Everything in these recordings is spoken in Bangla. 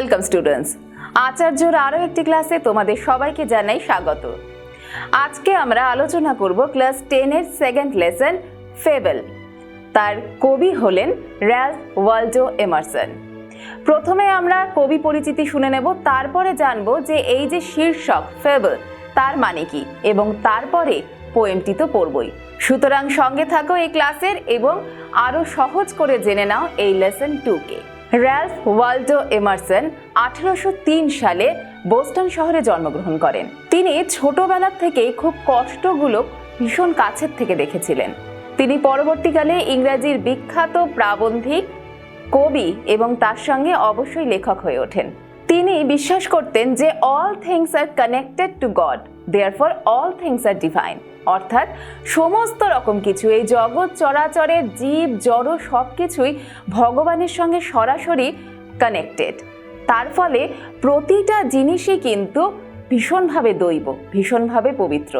Welcome students. আচার্যর আরও একটি ক্লাসে তোমাদের সবাইকে জানাই স্বাগত। আজকে আমরা আলোচনা করব ক্লাস টেনের সেকেন্ড লেসন, ফেবেল। তার কবি হলেন র্যাল ওয়ালডো এমারসন। প্রথমে আমরা কবি পরিচিতি শুনে নেব, তারপরে জানব যে এই যে শীর্ষক, ফেবল, তার মানে কি? এবং তারপরে পোয়েমটি তো পড়বই। সুতরাং সঙ্গে থাকো এই ক্লাসের এবং আরও সহজ করে জেনে নাও এই লেসন টুকে। র্যালফ ওয়াল্ডো এমারসন আঠারোশো সালে বোস্টন শহরে জন্মগ্রহণ করেন। তিনি ছোটবেলার থেকেই খুব কষ্টগুলো ভীষণ কাছের থেকে দেখেছিলেন। তিনি পরবর্তীকালে ইংরাজির বিখ্যাত প্রাবন্ধিক, কবি এবং তার সঙ্গে অবশ্যই লেখক হয়ে ওঠেন। তিনি বিশ্বাস করতেন যে all things are connected to God therefore all things are divine অর্থাৎ সমস্ত রকম কিছু। এই জগৎ চরাচরের জীব, জড় সব কিছুই ভগবানের সঙ্গে সরাসরি কানেক্টেড তার ফলে প্রতিটা জিনিসই কিন্তু ভীষণভাবে দৈব, ভীষণভাবে পবিত্র।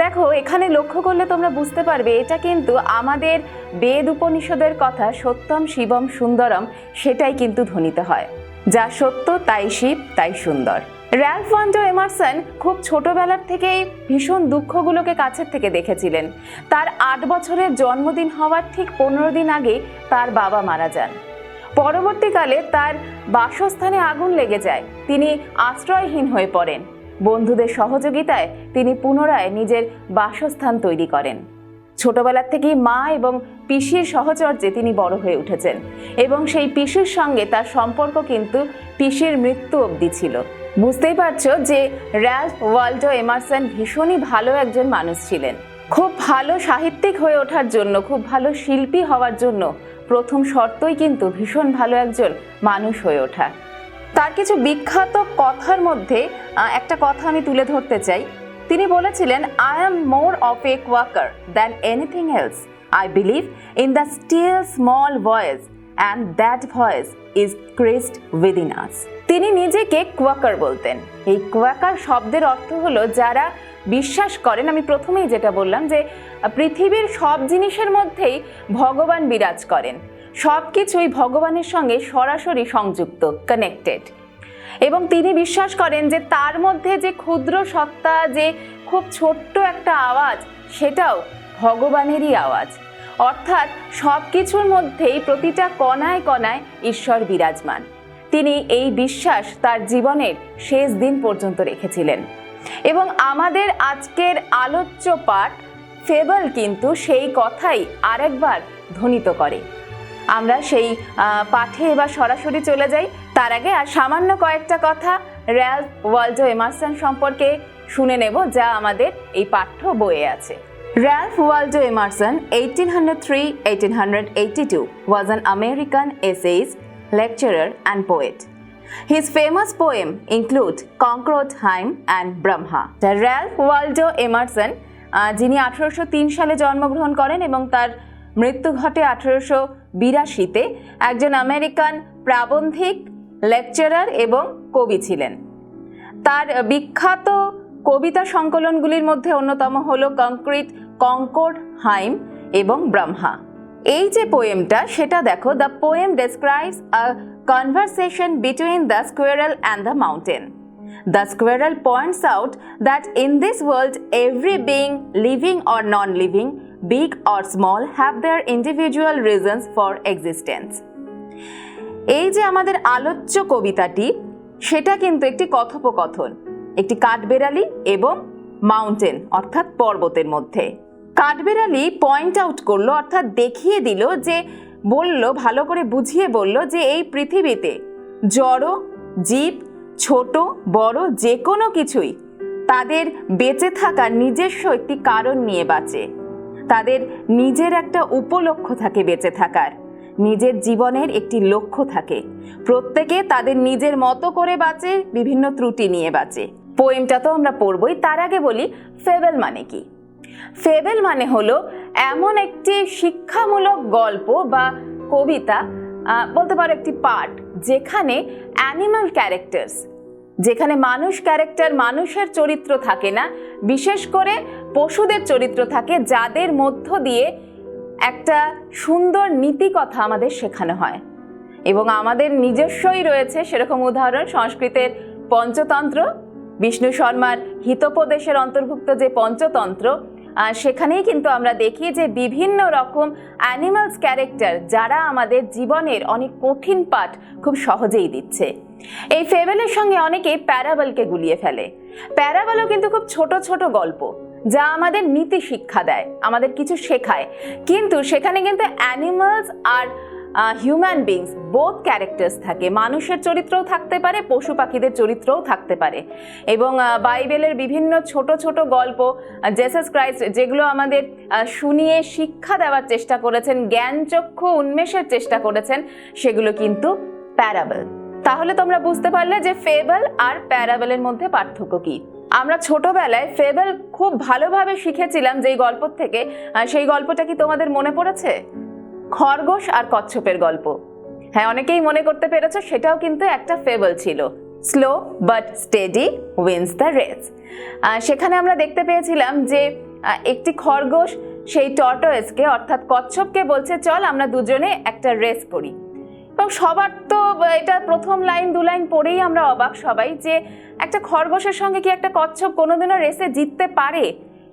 দেখো, এখানে লক্ষ্য করলে তোমরা বুঝতে পারবে, এটা কিন্তু আমাদের বেদ উপনিষদের কথা, সত্যম, শিবম, সুন্দরম, সেটাই কিন্তু ধ্বনিত হয়। যা সত্য, তাই শিব, তাই সুন্দর। র্যালফ ওয়ান্ডো এমারসন খুব ছোটবেলার থেকেই ভীষণ দুঃখগুলোকে কাছের থেকে দেখেছিলেন। তার আট বছরের জন্মদিন হওয়ার ঠিক পনেরো দিন আগে তার বাবা মারা যান। পরবর্তীকালে তার বাসস্থানে আগুন লেগে যায়, তিনি আশ্রয়হীন হয়ে পড়েন। বন্ধুদের সহযোগিতায় তিনি পুনরায় নিজের বাসস্থান তৈরি করেন। ছোটবেলার থেকেই মা এবং পিসির সহচর্যে তিনি বড় হয়ে উঠেছেন এবং সেই পিসির সঙ্গে তার সম্পর্ক কিন্তু পিসির মৃত্যু অবধি ছিল। বুঝতেই পারছ যে র্যালফ ওয়াল্ডো এমারসন ভীষণই ভালো একজন মানুষ ছিলেন। খুব ভালো সাহিত্যিক হয়ে ওঠার জন্য, খুব ভালো শিল্পী হওয়ার জন্য প্রথম শর্তই কিন্তু ভীষণ ভালো একজন মানুষ হয়ে ওঠা। তার কিছু বিখ্যাত কথার মধ্যে একটা কথা আমি তুলে ধরতে চাই। তিনি বলেছিলেন I am more of a Quaker than anything else I believe in the still small voice and that voice is Christ within us তিনি নিজেকে কোয়াকার বলতেন। এই কোয়াকার শব্দের অর্থ হলো যারা বিশ্বাস করেন, আমি প্রথমেই যেটা বললাম যে, পৃথিবীর সব জিনিসের মধ্যেই ভগবান বিরাজ করেন। সব কিছুই ভগবানের সঙ্গে সরাসরি সংযুক্ত কানেক্টেড এবং তিনি বিশ্বাস করেন যে তার মধ্যে যে ক্ষুদ্র সত্তা, যে খুব ছোট্ট একটা আওয়াজ, সেটাও ভগবানেরই আওয়াজ। অর্থাৎ সব কিছুর মধ্যেই প্রতিটা কণায় কণায় ঈশ্বর বিরাজমান। তিনি এই বিশ্বাস তার জীবনের শেষ দিন পর্যন্ত রেখেছিলেন। এবং আমাদের আজকের আলোচ্য পাঠ, ফেবল কিন্তু সেই কথাই আরেকবার ধ্বনিত করে। আমরা সেই পাঠে এবার সরাসরি চলে যাই। তার আগে আর সামান্য কয়েকটা কথা র্যালফ ওয়ালডো এমারসন সম্পর্কে শুনে নেব, যা আমাদের এই পাঠ্য বইয়ে আছে। Ralph Waldo Emerson eighteen hundred three eighteen hundred lecturer and poet. His famous poem include Concord-Heim and Brahma. Ralph Waldo Emerson আহ, যিনি আঠারোশো তিন সালে জন্মগ্রহণ করেন এবং তার মৃত্যু ঘটে আঠারোশো বিরাশিতে একজন আমেরিকান প্রাবন্ধিক লেকচারার এবং কবি ছিলেন তার বিখ্যাত কবিতা সংকলনগুলির মধ্যে অন্যতম হলো কংক্রিট কঙ্কর্ড হাইম এবং ব্রহ্মা এই যে পোয়েমটা সেটা দেখো the poem describes a conversation between the squirrel and the mountain the squirrel points out that in this world every being living or non living big or small have their individual reasons for existence এই যে আমাদের আলোচ্য কবিতাটি, সেটা কিন্তু একটি কথোপকথন, একটি কাঠবেড়ালি এবং মাউন্টেন অর্থাৎ পর্বতের মধ্যে। কাঠবেড়ালি পয়েন্ট আউট করল, অর্থাৎ দেখিয়ে দিল যে, বলল, ভালো করে বুঝিয়ে বলল যে এই পৃথিবীতে জড়, জীব, ছোট, বড় যে কোনো কিছুই তাদের বেঁচে থাকার নিজস্ব একটি কারণ নিয়ে বাঁচে। তাদের নিজের একটা উপলক্ষ্য থাকে বেঁচে থাকার। নিজের জীবনের একটি লক্ষ্য থাকে। প্রত্যেকে তাদের নিজের মতো করে বাঁচে, বিভিন্ন ত্রুটি নিয়ে বাঁচে। পোয়েমটা তো আমরা পড়বই, তার আগে বলি ফেবেল মানে কি? ফেবেল মানে হলো এমন একটি শিক্ষামূলক গল্প বা কবিতা বলতে পারো একটি পাঠ যেখানে অ্যানিমাল ক্যারেক্টার্স যেখানে মানুষ ক্যারেক্টার মানুষের চরিত্র থাকে না, বিশেষ করে পশুদের চরিত্র থাকে যাদের মধ্য দিয়ে একটা সুন্দর নীতি কথা আমাদের শেখানো হয়। এবং আমাদের নিজস্বই রয়েছে সেরকম উদাহরণ, সংস্কৃতের পঞ্চতন্ত্র, বিষ্ণু শর্মার হিতোপদেশের অন্তর্ভুক্ত যে পঞ্চতন্ত্র সেখানেই কিন্তু আমরা দেখি যে বিভিন্ন রকম অ্যানিমালস ক্যারেক্টার যারা আমাদের জীবনের অনেক কঠিন পাঠ খুব সহজেই দিচ্ছে। এই ফেবেলের সঙ্গে অনেকেই প্যারাবলকে গুলিয়ে ফেলে। প্যারাবলও কিন্তু খুব ছোট ছোট গল্প যা আমাদের নীতি শিক্ষা দেয়, আমাদের কিছু শেখায়। কিন্তু সেখানে কিন্তু অ্যানিমালস আর হিউম্যান বিংস বোথ ক্যারেক্টার্স থাকে। মানুষের চরিত্রও থাকতে পারে, পশু পাখিদের চরিত্রও থাকতে পারে। এবং বাইবেলের বিভিন্ন ছোট ছোট গল্প জেসাস ক্রাইস্ট যেগুলো আমাদের শুনিয়ে শিক্ষা দেওয়ার চেষ্টা করেছেন জ্ঞানচক্ষু উন্মেষের চেষ্টা করেছেন, সেগুলো কিন্তু প্যারাবল তাহলে তোমরা বুঝতে পারলে যে ফেবল আর প্যারাবেলের মধ্যে পার্থক্য কি। আমরা ছোটবেলায় ফেবল খুব ভালোভাবে শিখেছিলাম যেই গল্প থেকে। সেই গল্পটা কি তোমাদের মনে পড়েছে? খরগোশ আর কচ্ছপের গল্প। হ্যাঁ অনেকেই মনে করতে পেরেছ সেটাও কিন্তু একটা ফেবল ছিল। Slow but steady wins the race সেখানে আমরা দেখতে পেয়েছিলাম যে একটি খরগোশ সেই টর্টয়েসকে অর্থাৎ কচ্ছপকে বলছে, চল, আমরা দুজনে একটা রেস করি। এবং সবার তো এটা প্রথম লাইন দু লাইন পড়েই আমরা অবাক সবাই যে, একটা খরগোশের সঙ্গে কি একটা কচ্ছপ কোনোদিনও রেসে জিততে পারে?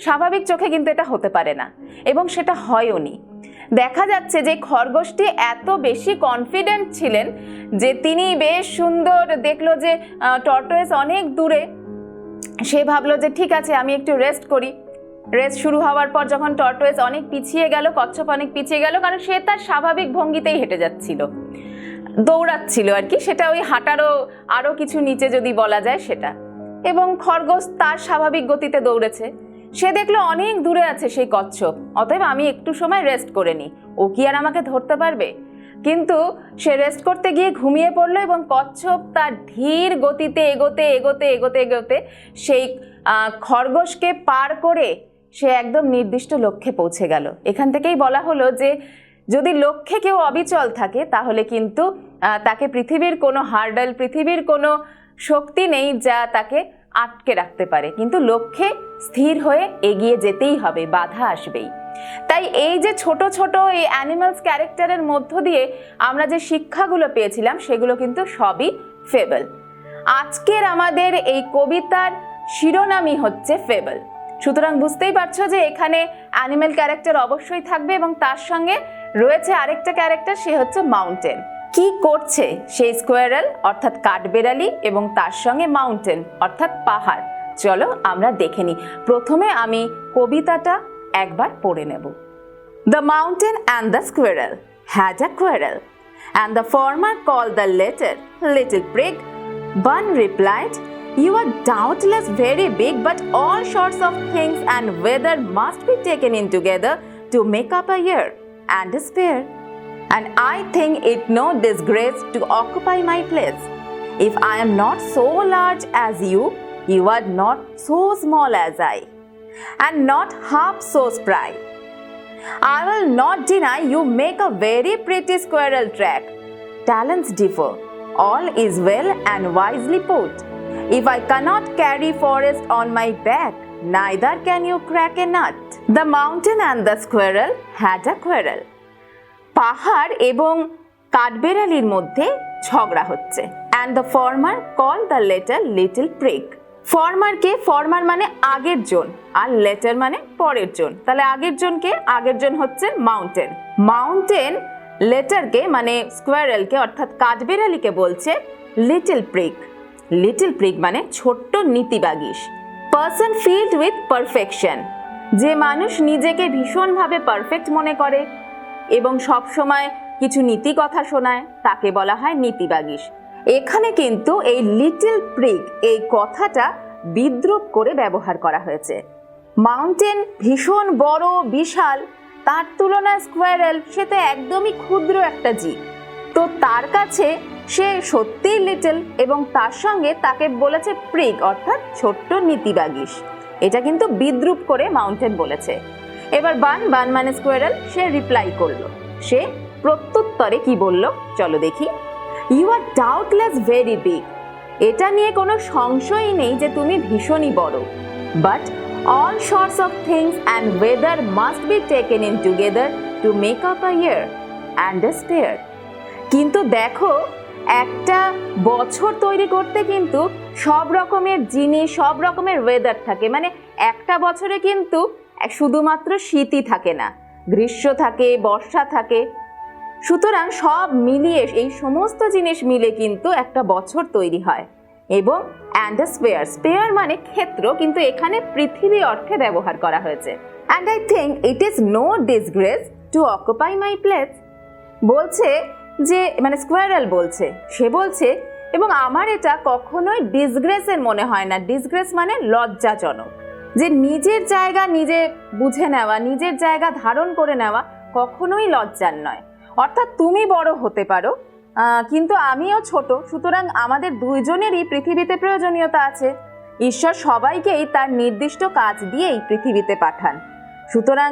স্বাভাবিক চোখে কিন্তু এটা হতে পারে না। এবং সেটা হয়ওনি দেখা যাচ্ছে যে খরগোশটি এত বেশি কনফিডেন্ট ছিলেন যে তিনি বেশ সুন্দর দেখল যে টর্টোয়েস অনেক দূরে। সে ভাবলো যে, ঠিক আছে, আমি একটু রেস্ট করি। রেস্ট শুরু হওয়ার পর যখন টর্টোয়েস অনেক পিছিয়ে গেল, কচ্ছপ অনেক পিছিয়ে গেল, কারণ সে তার স্বাভাবিক ভঙ্গিতেই হেঁটে যাচ্ছিল। দৌড়াচ্ছিল আর কি, সেটা ওই হাঁটারও আরও কিছু নিচে যদি বলা যায় সেটা। এবং খরগোশ তার স্বাভাবিক গতিতে দৌড়েছে। সে দেখল অনেক দূরে আছে সেই কচ্ছপ, অতএব আমি একটু সময় রেস্ট করে নিই। ও কি আর আমাকে ধরতে পারবে? কিন্তু সে রেস্ট করতে গিয়ে ঘুমিয়ে পড়ল এবং কচ্ছপ তার ধীর গতিতে এগোতে এগোতে এগোতে এগোতে সেই খরগোশকে পার করে সে একদম নির্দিষ্ট লক্ষ্যে পৌঁছে গেল। এখান থেকেই বলা হলো যে, যদি লক্ষ্যে কেউ অবিচল থাকে, তাহলে কিন্তু তাকে পৃথিবীর কোনো হার্ডল, পৃথিবীর কোনো শক্তি নেই যা তাকে আটকে রাখতে পারে। কিন্তু লক্ষ্যে স্থির হয়ে এগিয়ে যেতেই হবে, বাধা আসবেই। তাই এই যে ছোট ছোট এই অ্যানিমালস ক্যারেক্টারের মধ্য দিয়ে আমরা যে শিক্ষাগুলো পেয়েছিলাম, সেগুলো কিন্তু সবই ফেবল আজকের আমাদের এই কবিতার শিরোনামই হচ্ছে ফেবল সুতরাং বুঝতেই পারছ যে এখানে অ্যানিমেল ক্যারেক্টার অবশ্যই থাকবে এবং তার সঙ্গে রয়েছে আরেকটা ক্যারেক্টার সে হচ্ছে মাউন্টেন কি করছে সেই স্কোয়ারেল অর্থাৎ কাঠবেড়ালি এবং তার সঙ্গে মাউন্টেন অর্থাৎ পাহাড়? চলো আমরা দেখে নি প্রথমে আমি কবিতাটা একবার পড়ে নেব। The mountain and the squirrel has a quarrel and the former called the latter little prig Bun replied you are doubtless very big but all sorts of things and weather must be taken in together to make up a year and sphere And I think it no disgrace to occupy my place. If I am not so large as you, you are not so small as I, and not half so spry. I will not deny you make a very pretty squirrel track. Talents differ. All is well and wisely put. If I cannot carry forest on my back, neither can you crack a nut. The mountain and the squirrel had a quarrel. পাহাড় এবং কাঠবেড়ালির মধ্যে ঝগড়া হচ্ছে। And the former called the latter little prig ফর্মারকে former মানে আগের জন, আর লেটার মানে পরের জন। তাহলে আগের জনকে আগের জন হচ্ছে মাউন্টেন মাউন্টেন লেটারকে মানে স্কোয়ারেলকে অর্থাৎ কাঠবেড়ালিকে বলছে লিটল প্রিক লিটল প্রিক মানে ছোট্ট নীতিবাগিস। পার্সন ফিল্ড উইথ পারফেকশন যে মানুষ নিজেকে ভীষণভাবে পারফেক্ট মনে করে এবং সব সময় কিছু নীতি কথা শোনায়, তাকে বলা হয় নীতিবাগিস। এখানে কিন্তু এই লিটল প্রিগ এই কথাটা বিদ্রুপ করে ব্যবহার করা হয়েছে। মাউন্টেন ভীষণ বড়, বিশাল, তার তুলনায় স্কোয়ারেল সে তো একদমই ক্ষুদ্র একটা জীব। তো তার কাছে সে সত্যিই লিটল এবং তার সঙ্গে তাকে বলেছে প্রিগ, অর্থাৎ ছোট্ট নীতিবাগিস। এটা কিন্তু বিদ্রুপ করে মাউন্টেন বলেছে। এবার বান বান মানে স্কোয়ারেল সে রিপ্লাই করল। সে প্রত্যুত্তরে কি বলল? চলো দেখি। You are doubtless very big এটা নিয়ে কোনো সংশয়ই নেই যে তুমি ভীষণই বড়। But all sorts of things and weather must be taken in together to make up a year and a sphere কিন্তু দেখো, একটা বছর তৈরি করতে কিন্তু সব রকমের জিনিস, সব রকমের ওয়েদার থাকে। মানে একটা বছরে কিন্তু শুধুমাত্র শীতই থাকে না। গ্রীষ্ম থাকে, বর্ষা থাকে। সুতরাং সব মিলিয়ে, এই সমস্ত জিনিস মিলে কিন্তু একটা বছর তৈরি হয়। এবং অ্যান্ড স্পেয়ার স্পেয়ার মানে ক্ষেত্র, কিন্তু এখানে পৃথিবী অর্থে ব্যবহার করা হয়েছে। And I think it is no disgrace to occupy my place বলছে যে মানে স্কোয়ারাল বলছে। সে বলছে এবং আমার এটা কখনোই ডিসগ্রেসের মনে হয় না। ডিসগ্রেস মানে লজ্জাজনক। যে নিজের জায়গা নিজে বুঝে নেওয়া, নিজের জায়গা ধারণ করে নেওয়া কখনোই লজ্জার নয়। অর্থাৎ তুমি বড় হতে পারো কিন্তু আমিও ছোট, সুতরাং আমাদের দুইজনেরই পৃথিবীতে প্রয়োজনীয়তা আছে। ঈশ্বর সবাইকেই তার নির্দিষ্ট কাজ দিয়েই পৃথিবীতে পাঠান। সুতরাং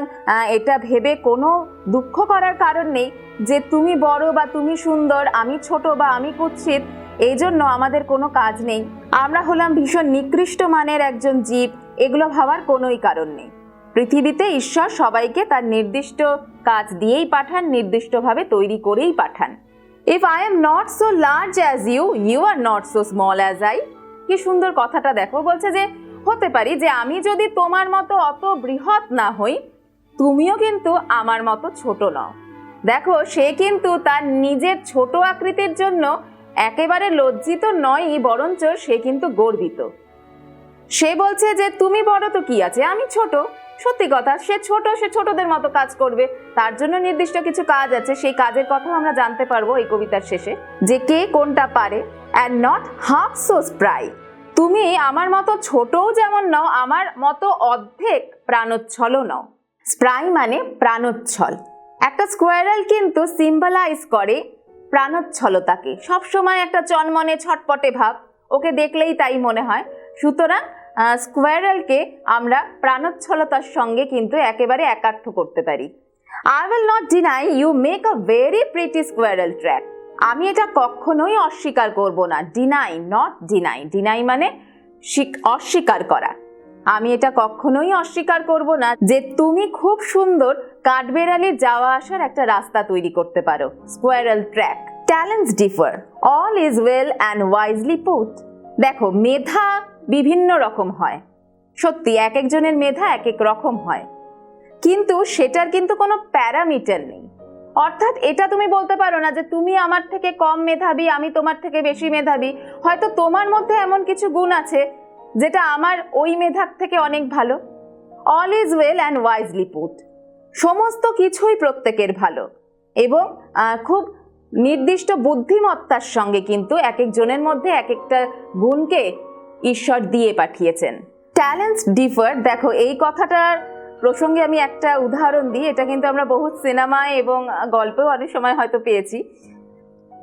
এটা ভেবে কোনো দুঃখ করার কারণ নেই যে তুমি বড় বা তুমি সুন্দর, আমি ছোট বা আমি কুৎসিত। এই জন্য আমাদের কোনো কাজ নেই। আমরা হলাম ভীষণ নিকৃষ্ট মানের একজন জীব, এগুলো ভাবার কোনোই কারণ নেই। পৃথিবীতে ঈশ্বর সবাইকে তার নির্দিষ্ট কাজ দিয়েই পাঠান, নির্দিষ্টভাবে তৈরি করেই পাঠান। If I am not so large as you you are not so small as I কি সুন্দর কথাটা দেখো, বলছে যে, হতে পারি যে আমি যদি তোমার মতো অত বৃহৎ না হই, তুমিও কিন্তু আমার মতো ছোট নও। দেখো, সে কিন্তু তার নিজের ছোট আকৃতির জন্য একেবারে লজ্জিত নয়ই, বরঞ্চ সে কিন্তু গর্বিত। সে বলছে যে, তুমি বড় তো কি আছে? আমি ছোট। সত্যি কথা, সে ছোট, সে ছোটদের মতো কাজ করবে। তার জন্য নির্দিষ্ট কিছু কাজ আছে। সেই কাজের কথা আমরা জানতে পারব এই কবিতার শেষে যে, কে কোনটা পারে and not half so spry তুমি আমার মতো ছোটও যেমন নও, আমার মতো অর্ধেক প্রাণোচ্ছলও নও। স্প্রাই মানে প্রাণোচ্ছল। একটা স্কোয়ারাল কিন্তু সিম্বলাইজ করে প্রাণোচ্ছলতাকে। সবসময় একটা চনমনে, ছটপটে ভাব, ওকে দেখলেই তাই মনে হয়। সুতরাং স্কোয়ারালকে আমরা প্রাণোচ্ছলতার সঙ্গে কিন্তু একেবারে একার্থ করতে পারি। I will not deny you make a very pretty squirrel track আমি এটা কখনোই অস্বীকার করব না। ডিনাই নট ডিনাই ডিনাই মানে অস্বীকার করা। আমি এটা কখনোই অস্বীকার করব না যে তুমি খুব সুন্দর কাঠবেড়ালির যাওয়া আসার একটা রাস্তা তৈরি করতে পারো। Squirrel track talents differ all is well and wisely put দেখো, মেধা বিভিন্ন রকম হয়। সত্যি, এক একজনের মেধা এক এক রকম হয়। কিন্তু সেটার কিন্তু কোনো প্যারামিটার নেই। অর্থাৎ এটা তুমি বলতে পারো না যে তুমি আমার থেকে কম মেধাবী, আমি তোমার থেকে বেশি মেধাবী। হয়তো তোমার মধ্যে এমন কিছু গুণ আছে যেটা আমার ওই মেধার থেকে অনেক ভালো। All is well and wisely put সমস্ত কিছুই প্রত্যেকের ভালো। এবং খুব নির্দিষ্ট বুদ্ধিমত্তার সঙ্গে কিন্তু এক একজনের মধ্যে এক একটা গুণকে ঈশ্বর দিয়ে পাঠিয়েছেন। ট্যালেন্টস ডিফার দেখো, এই কথাটার প্রসঙ্গে আমি একটা উদাহরণ দিই। এটা কিন্তু আমরা বহু সিনেমায় এবং গল্পেও অনেক সময় হয়তো পেয়েছি।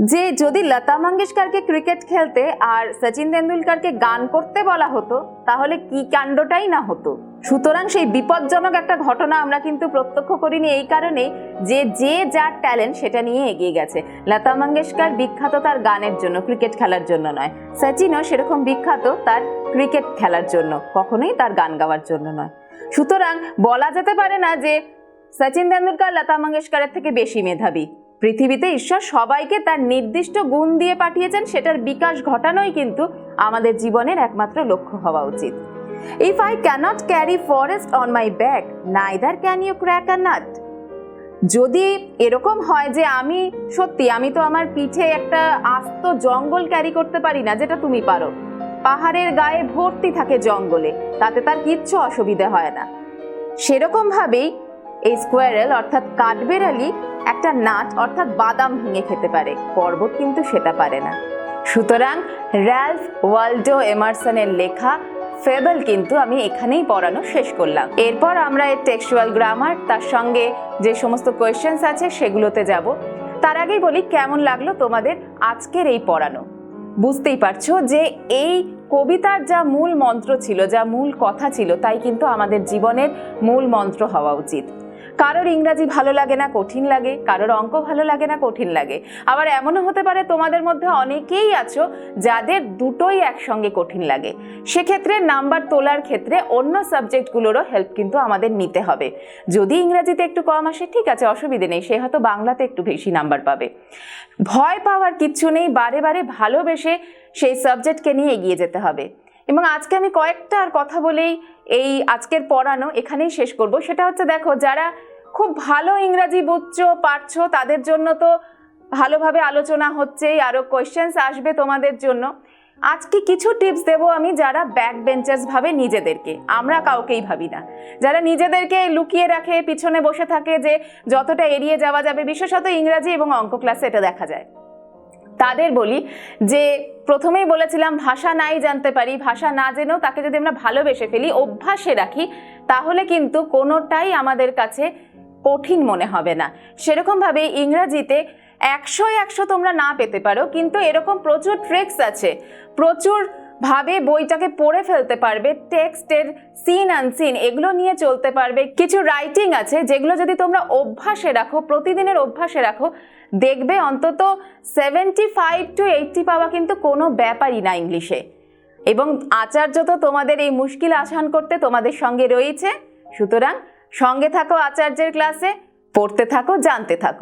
যে যদি লতা মঙ্গেশকরকে ক্রিকেট খেলতে আর সচিন তেন্ডুলকরকে গান করতে বলা হতো, তাহলে কি কাণ্ডটাই না হতো? সুতরাং সেই বিপজ্জনক একটা ঘটনা আমরা কিন্তু প্রত্যক্ষ করিনি। এই কারণে যে যে যার ট্যালেন্ট সেটা নিয়ে এগিয়ে গেছে। লতা মঙ্গেশকর বিখ্যাত তার গানের জন্য ক্রিকেট খেলার জন্য নয়। সচিনও সেরকম বিখ্যাত তার ক্রিকেট খেলার জন্য, কখনোই তার গান গাওয়ার জন্য নয়। সুতরাং বলা যেতে পারে না যে সচিন তেন্ডুলকর লতা মঙ্গেশকরের থেকে বেশি মেধাবী। পৃথিবীতে ঈশ্বর সবাইকে তার নির্দিষ্ট গুণ দিয়ে পাঠিয়েছেন, সেটার বিকাশ ঘটানোই কিন্তু আমাদের জীবনের একমাত্র লক্ষ্য হওয়া উচিত। If I cannot carry forest on my back neither can you crack a nut যদি এরকম হয় যে আমি, সত্যি, আমি তো আমার পিঠে একটা আস্ত জঙ্গল ক্যারি করতে পারি না, যেটা তুমি পারো। পাহাড়ের গায়ে ভর্তি থাকে জঙ্গলে, তাতে তার কিচ্ছু অসুবিধে হয় না। সেরকম ভাবেই এই স্কোয়ারেল অর্থাৎ কাঠবেড়ালি, একটা নাট, অর্থাৎ বাদাম ভেঙে খেতে পারে। পর্বত কিন্তু সেটা পারে না। সুতরাং র্যালফ ওয়াল্ডো এমারসনের লেখা ফেবল কিন্তু আমি এখানেই পড়ানো শেষ করলাম। এরপর আমরা এর টেক্সুয়াল গ্রামার তার সঙ্গে যে সমস্ত কোয়েশ্চেন্স আছে সেগুলোতে যাব। তার আগেই বলি কেমন লাগল তোমাদের আজকের এই পড়ানো? বুঝতেই পারছ যে এই কবিতার যা মূল মন্ত্র ছিল, যা মূল কথা ছিল, তাই কিন্তু আমাদের জীবনের মূল মন্ত্র হওয়া উচিত। কারোর ইংরাজি ভালো লাগে না, কঠিন লাগে। কারোর অঙ্ক ভালো লাগে না, কঠিন লাগে। আবার এমনও হতে পারে তোমাদের মধ্যে অনেকেই আছো যাদের দুটোই একসঙ্গে কঠিন লাগে। সেক্ষেত্রে নাম্বার তোলার ক্ষেত্রে অন্য সাবজেক্টগুলোরও হেল্প কিন্তু আমাদের নিতে হবে। যদি ইংরাজিতে একটু কম আসে, ঠিক আছে, অসুবিধে নেই, সে হয়তো বাংলাতে একটু বেশি নাম্বার পাবে। ভয় পাওয়ার কিচ্ছু নেই, বারে বারে ভালোবেসে সেই সাবজেক্টকে নিয়ে এগিয়ে যেতে হবে। এবং আজকে আমি কয়েকটা আর কথা বলেই এই আজকের পড়ানো এখানেই শেষ করব। সেটা হচ্ছে দেখো, যারা খুব ভালো ইংরাজি বুঝছ, পারছ, তাদের জন্য তো ভালোভাবে আলোচনা হচ্ছেই আরও কোয়েশ্চেন্স আসবে তোমাদের জন্য। আজকে কিছু টিপস দেবো আমি যারা ব্যাক বেঞ্চার্স ভাবে নিজেদেরকে। আমরা কাউকেই ভাবি না। যারা নিজেদেরকে লুকিয়ে রাখে, পিছনে বসে থাকে যে যতটা এড়িয়ে যাওয়া যাবে, বিশেষত ইংরাজি এবং অঙ্ক ক্লাসে এটা দেখা যায়। তাদের বলি যে, প্রথমেই বলেছিলাম, ভাষা নাই জানতে পারি, ভাষা না জেনেও তাকে যদি আমরা ভালোবেসে ফেলি, অভ্যাসে রাখি, তাহলে কিন্তু কোনোটাই আমাদের কাছে কঠিন মনে হবে না। সেরকমভাবে ইংরাজিতে একশো একশো তোমরা না পেতে পারো, কিন্তু এরকম প্রচুর ট্রিক্স আছে। প্রচুর ভাবে বইটাকে পড়ে ফেলতে পারবে, টেক্সটের সিন আনসিন এগুলো নিয়ে চলতে পারবে। কিছু রাইটিং আছে যেগুলো যদি তোমরা অভ্যাসে রাখো, প্রতিদিনের অভ্যাসে রাখো, দেখবে অন্তত সেভেন্টি ফাইভ টু এইটটি পাওয়া কিন্তু কোনো ব্যাপারই না ইংলিশে। এবং আচার্য তো তোমাদের এই মুশকিল আসান করতে তোমাদের সঙ্গে রয়েছে। সুতরাং সঙ্গে থাকো আচার্যের ক্লাসে পড়তে থাকো, জানতে থাকো।